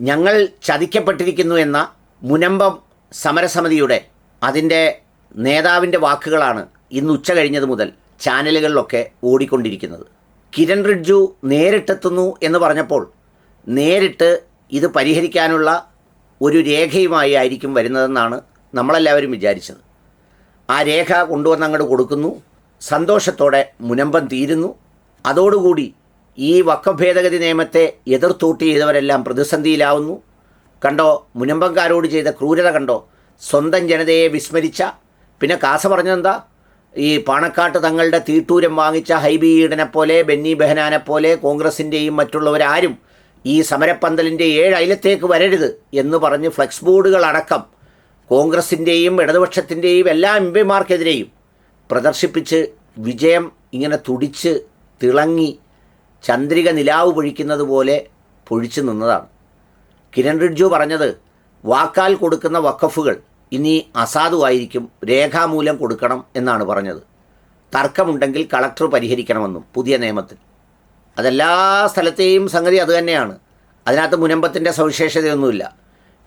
ഞങ്ങൾ ചതിക്കപ്പെട്ടിരിക്കുന്നു എന്ന മുനമ്പം സമരസമിതിയുടെ അതിന്റെ നേതാവിന്റെ വാക്കുകളാണ് ഇന്ന് ഉച്ച കഴിഞ്ഞത് മുതൽ ചാനലുകളിലൊക്കെ ഓടിക്കൊണ്ടിരിക്കുന്നത്. കിരൺ റിഡ്ജു നേരിട്ടെത്തുന്നു എന്ന് പറഞ്ഞപ്പോൾ നേരിട്ട് ഇത് പരിഹരിക്കാനുള്ള ഒരു രേഖയുമായി ആയിരിക്കും വരുന്നതെന്നാണ് നമ്മളെല്ലാവരും വിചാരിച്ചത്. ആ രേഖ കൊണ്ടുവന്ന് അങ്ങോട്ട് കൊടുക്കുന്നു. സന്തോഷത്തോടെ മുനമ്പം തീരുന്നു. അതോടുകൂടി ഈ വക്കഭേദഗതി നിയമത്തെ എതിർത്തൂട്ടി ചെയ്തവരെല്ലാം പ്രതിസന്ധിയിലാവുന്നു. കണ്ടോ മുനമ്പങ്കാരോട് ചെയ്ത ക്രൂരത കണ്ടോ? സ്വന്തം ജനതയെ വിസ്മരിച്ച പിന്നെ കാസ പറഞ്ഞതെന്താ? ഈ പാണക്കാട്ട് തങ്ങളുടെ തീട്ടൂരം വാങ്ങിച്ച ഹൈബി ഈഡനെ പോലെ ബെന്നി ബെഹനാനെ പോലെ കോൺഗ്രസിന്റെയും മറ്റുള്ളവരാരും ഈ സമരപ്പന്തലിന്റെ ഏഴ് അയലത്തേക്ക് വരരുത് എന്ന് പറഞ്ഞ് ഫ്ലെക്സ് ബോർഡുകൾ അടക്കം കോൺഗ്രസിന്റെയും ഇടതുപക്ഷത്തിന്റെയും എല്ലാ എം പിമാർക്കെതിരെയും പ്രദർശിപ്പിച്ച് വിജയം ഇങ്ങനെ തുടിച്ച് തിളങ്ങി ചന്ദ്രിക നിലാവ് പൊഴിക്കുന്നത് പോലെ പൊഴിച്ചു നിന്നതാണ്. കിരൺ റിഡ്ജു പറഞ്ഞത് വാക്കാൽ കൊടുക്കുന്ന വഖഫുകൾ ഇനി അസാധുവായിരിക്കും രേഖാമൂലം കൊടുക്കണം എന്നാണ് പറഞ്ഞത്. തർക്കമുണ്ടെങ്കിൽ കളക്ടർ പരിഹരിക്കണമെന്നും പുതിയ നിയമത്തിൽ. അതെല്ലാ സ്ഥലത്തെയും സംഗതി അതുതന്നെയാണ് അതിനകത്ത് മുനമ്പത്തിന്റെ സവിശേഷതയൊന്നുമില്ല.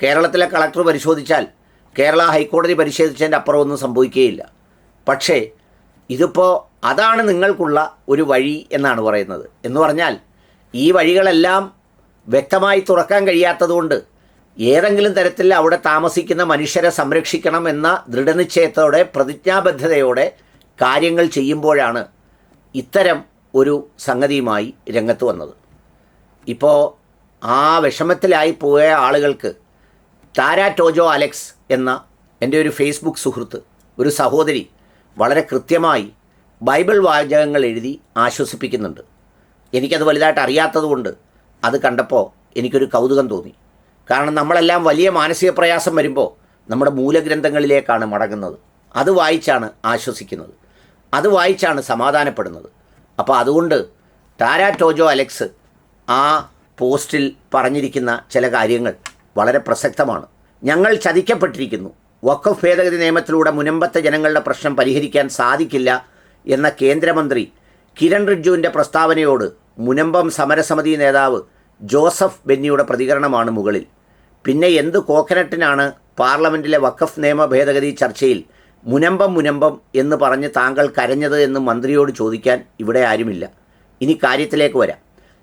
കേരളത്തിലെ കളക്ടർ പരിശോധിച്ചാൽ കേരള ഹൈക്കോടതി പരിശോധിച്ചതിന്റെ അപ്പുറമൊന്നും സംഭവിക്കുകയില്ല. പക്ഷേ ഇതിപ്പോൾ അതാണ് നിങ്ങൾക്കുള്ള ഒരു വഴി എന്നാണ് പറയുന്നത്. എന്ന് പറഞ്ഞാൽ ഈ വഴികളെല്ലാം വ്യക്തമായി തുറക്കാൻ കഴിയാത്തതുകൊണ്ട് ഏതെങ്കിലും തരത്തിൽ അവിടെ താമസിക്കുന്ന മനുഷ്യരെ സംരക്ഷിക്കണം എന്ന ദൃഢനിശ്ചയത്തോടെ പ്രതിജ്ഞാബദ്ധതയോടെ കാര്യങ്ങൾ ചെയ്യുമ്പോഴാണ് ഇത്തരം ഒരു സംഗതിയുമായി രംഗത്ത് വന്നത്. ഇപ്പോൾ ആ വിഷമത്തിലായി പോയ ആളുകൾക്ക് താര ടോജോ അലക്സ് എന്ന എന്റെ ഒരു ഫേസ്ബുക്ക് സുഹൃത്ത് ഒരു സഹോദരി വളരെ കൃത്യമായി ബൈബിൾ വാചകങ്ങൾ എഴുതി ആശ്വസിപ്പിക്കുന്നുണ്ട്. എനിക്കത് വലുതായിട്ട് അറിയാത്തതുകൊണ്ട് അത് കണ്ടപ്പോൾ എനിക്കൊരു കൗതുകം തോന്നി. കാരണം നമ്മളെല്ലാം വലിയ മാനസിക പ്രയാസം വരുമ്പോൾ നമ്മുടെ മൂലഗ്രന്ഥങ്ങളിലേക്കാണ് മടങ്ങുന്നത്. അത് വായിച്ചാണ് ആശ്വസിക്കുന്നത്. അത് വായിച്ചാണ് സമാധാനപ്പെടുന്നത്. അപ്പോൾ അതുകൊണ്ട് ടാര ടോജോ അലക്സ് ആ പോസ്റ്റിൽ പറഞ്ഞിരിക്കുന്ന ചില കാര്യങ്ങൾ വളരെ പ്രസക്തമാണ്. ഞങ്ങൾ ചതിക്കപ്പെട്ടിരിക്കുന്നു. വഖഫ് ഭേദഗതി നിയമത്തിലൂടെ മുനമ്പത്തെ ജനങ്ങളുടെ പ്രശ്നം പരിഹരിക്കാൻ സാധിക്കില്ല എന്ന കേന്ദ്രമന്ത്രി കിരൺ റിജ്ജുവിന്റെ പ്രസ്താവനയോട് മുനമ്പം സമരസമിതി നേതാവ് ജോസഫ് ബെന്നിയുടെ പ്രതികരണമാണ് മുകളിൽ. പിന്നെ എന്ത് കോക്കനട്ടിനാണ് പാർലമെന്റിലെ വഖഫ് നിയമ ഭേദഗതി ചർച്ചയിൽ മുനമ്പം മുനമ്പം എന്ന് പറഞ്ഞ് താങ്കൾ കരഞ്ഞത് എന്ന് മന്ത്രിയോട് ചോദിക്കാൻ ഇവിടെ ആരുമില്ല. ഇനി കാര്യത്തിലേക്ക് വരാം.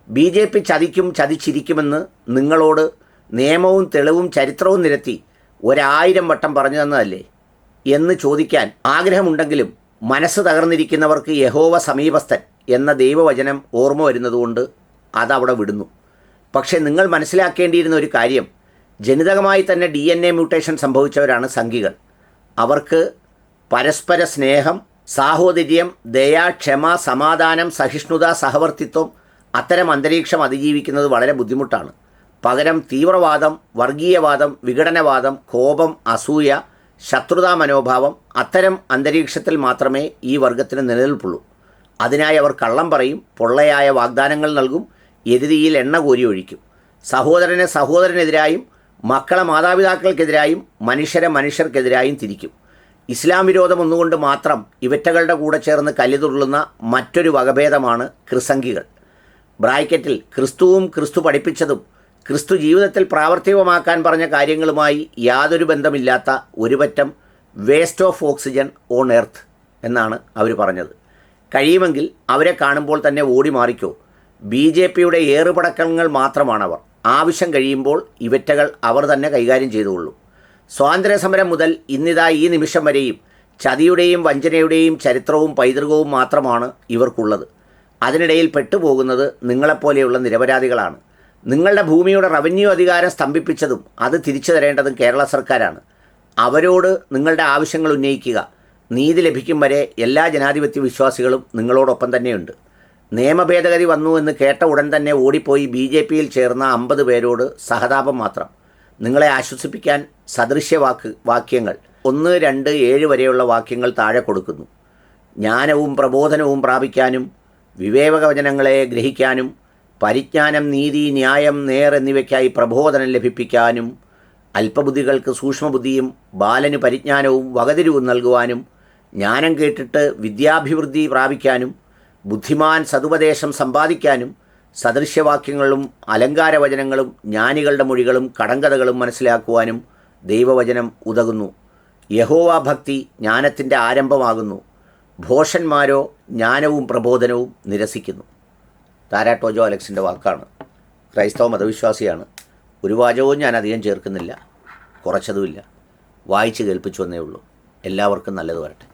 ബി ജെ പി ചതിക്കും ചതിച്ചിരിക്കുമെന്ന് നിങ്ങളോട് നിയമവും തെളിവും ചരിത്രവും നിരത്തി ഒരായിരം വട്ടം പറഞ്ഞു തന്നതല്ലേ എന്ന് ചോദിക്കാൻ ആഗ്രഹമുണ്ടെങ്കിലും മനസ്സ് തകർന്നിരിക്കുന്നവർക്ക് യഹോവ സമീപസ്ഥൻ എന്ന ദൈവവചനം ഓർമ്മ വരുന്നതുകൊണ്ട് അതവിടെ വിടുന്നു. പക്ഷേ നിങ്ങൾ മനസ്സിലാക്കേണ്ടിയിരുന്ന ഒരു കാര്യം ജനിതകമായി തന്നെ ഡി എൻ എ മ്യൂട്ടേഷൻ സംഭവിച്ചവരാണ് സംഘികൾ. അവർക്ക് പരസ്പര സ്നേഹം സാഹോദര്യം ദയ ക്ഷമ സമാധാനം സഹിഷ്ണുത സഹവർത്തിത്വം അത്തരം അന്തരീക്ഷം അതിജീവിക്കുന്നത് വളരെ ബുദ്ധിമുട്ടാണ്. പകരം തീവ്രവാദം വർഗീയവാദം വിഘടനവാദം കോപം അസൂയ ശത്രുതാ മനോഭാവം അത്തരം അന്തരീക്ഷത്തിൽ മാത്രമേ ഈ വർഗത്തിന് നിലനിൽപ്പുള്ളൂ. അതിനായി അവർ കള്ളം പറയും പൊള്ളയായ വാഗ്ദാനങ്ങൾ നൽകും എരുതിയിൽ എണ്ണ കോരി ഒഴിക്കും. സഹോദരനെ സഹോദരനെതിരായും മക്കളെ മാതാപിതാക്കൾക്കെതിരായും മനുഷ്യരെ മനുഷ്യർക്കെതിരായും തിരിക്കും. ഇസ്ലാം വിരോധം ഒന്നുകൊണ്ട് മാത്രം ഇവറ്റകളുടെ കൂടെ ചേർന്ന് കലിതുള്ളുന്ന മറ്റൊരു വകഭേദമാണ് ക്രിസംഗികൾ ബ്രാക്കറ്റിൽ ക്രിസ്തുവും ക്രിസ്തു പഠിപ്പിച്ചതും ക്രിസ്തു ജീവിതത്തിൽ പ്രാവർത്തികമാക്കാൻ പറഞ്ഞ കാര്യങ്ങളുമായി യാതൊരു ബന്ധമില്ലാത്ത ഒരുപറ്റം waste of oxygen on earth എന്നാണ് അവർ പറഞ്ഞത്. കഴിയുമെങ്കിൽ അവരെ കാണുമ്പോൾ തന്നെ ഓടി മാറിക്കോ. ബി ജെ പിയുടെ ഏറുപടക്കങ്ങൾ മാത്രമാണവർ. ആവശ്യം കഴിയുമ്പോൾ ഇവറ്റകൾ അവർ തന്നെ കൈകാര്യം ചെയ്തുകൊള്ളും. സ്വാതന്ത്ര്യ സമരം മുതൽ ഇന്നിതാ ഈ നിമിഷം വരെയും ചതിയുടെയും വഞ്ചനയുടെയും ചരിത്രവും പൈതൃകവും മാത്രമാണ് ഇവർക്കുള്ളത്. അതിനിടയിൽ പെട്ടുപോകുന്നത് നിങ്ങളെപ്പോലെയുള്ള നിരപരാധികളാണ്. നിങ്ങളുടെ ഭൂമിയുടെ റവന്യൂ അധികാരം സ്തംഭിപ്പിച്ചതും അത് തിരിച്ചു തരേണ്ടതും കേരള സർക്കാരാണ്. അവരോട് നിങ്ങളുടെ ആവശ്യങ്ങൾ ഉന്നയിക്കുക. നീതി ലഭിക്കും വരെ എല്ലാ ജനാധിപത്യ വിശ്വാസികളും നിങ്ങളോടൊപ്പം തന്നെയുണ്ട്. നിയമഭേദഗതി വന്നു എന്ന് കേട്ട ഉടൻ തന്നെ ഓടിപ്പോയി ബി ജെ പിയിൽ ചേർന്ന അമ്പത് പേരോട് സഹതാപം മാത്രം. നിങ്ങളെ ആശ്വസിപ്പിക്കാൻ സദൃശ്യ വാക്ക് വാക്യങ്ങൾ ഒന്ന് രണ്ട് ഏഴ് വരെയുള്ള വാക്യങ്ങൾ താഴെ കൊടുക്കുന്നു. ജ്ഞാനവും പ്രബോധനവും പ്രാപിക്കാനും വിവേകവചനങ്ങളെ ഗ്രഹിക്കാനും പരിജ്ഞാനം നീതി ന്യായം നേർ എന്നിവയ്ക്കായി പ്രബോധനം ലഭിപ്പിക്കാനും അല്പബുദ്ധികൾക്ക് സൂക്ഷ്മബുദ്ധിയും ബാലന് പരിജ്ഞാനവും വകതിരിവും നൽകുവാനും ജ്ഞാനം കേട്ടിട്ട് വിദ്യാഭിവൃദ്ധി പ്രാപിക്കാനും ബുദ്ധിമാൻ സതുപദേശം സമ്പാദിക്കാനും സദൃശ്യവാക്യങ്ങളും അലങ്കാരവചനങ്ങളും ജ്ഞാനികളുടെ മൊഴികളും കടങ്കഥകളും മനസ്സിലാക്കുവാനും ദൈവവചനം ഉതകുന്നു. യഹോവ ഭക്തി ജ്ഞാനത്തിന്റെ ആരംഭമാകുന്നു. ഭോഷന്മാരോ ജ്ഞാനവും പ്രബോധനവും നിരസിക്കുന്നു. താരാട്ടോജോ അലക്സിന്റെ വാക്കാണ്. ക്രൈസ്തവ മതവിശ്വാസിയാണ്. ഒരു വാചകവും ഞാൻ അധികം ചേർക്കുന്നില്ല. കുറച്ചതുമില്ല. വായിച്ച് കേൾപ്പിച്ചു വന്നേ ഉള്ളൂ. എല്ലാവർക്കും നല്ലത് വരട്ടെ.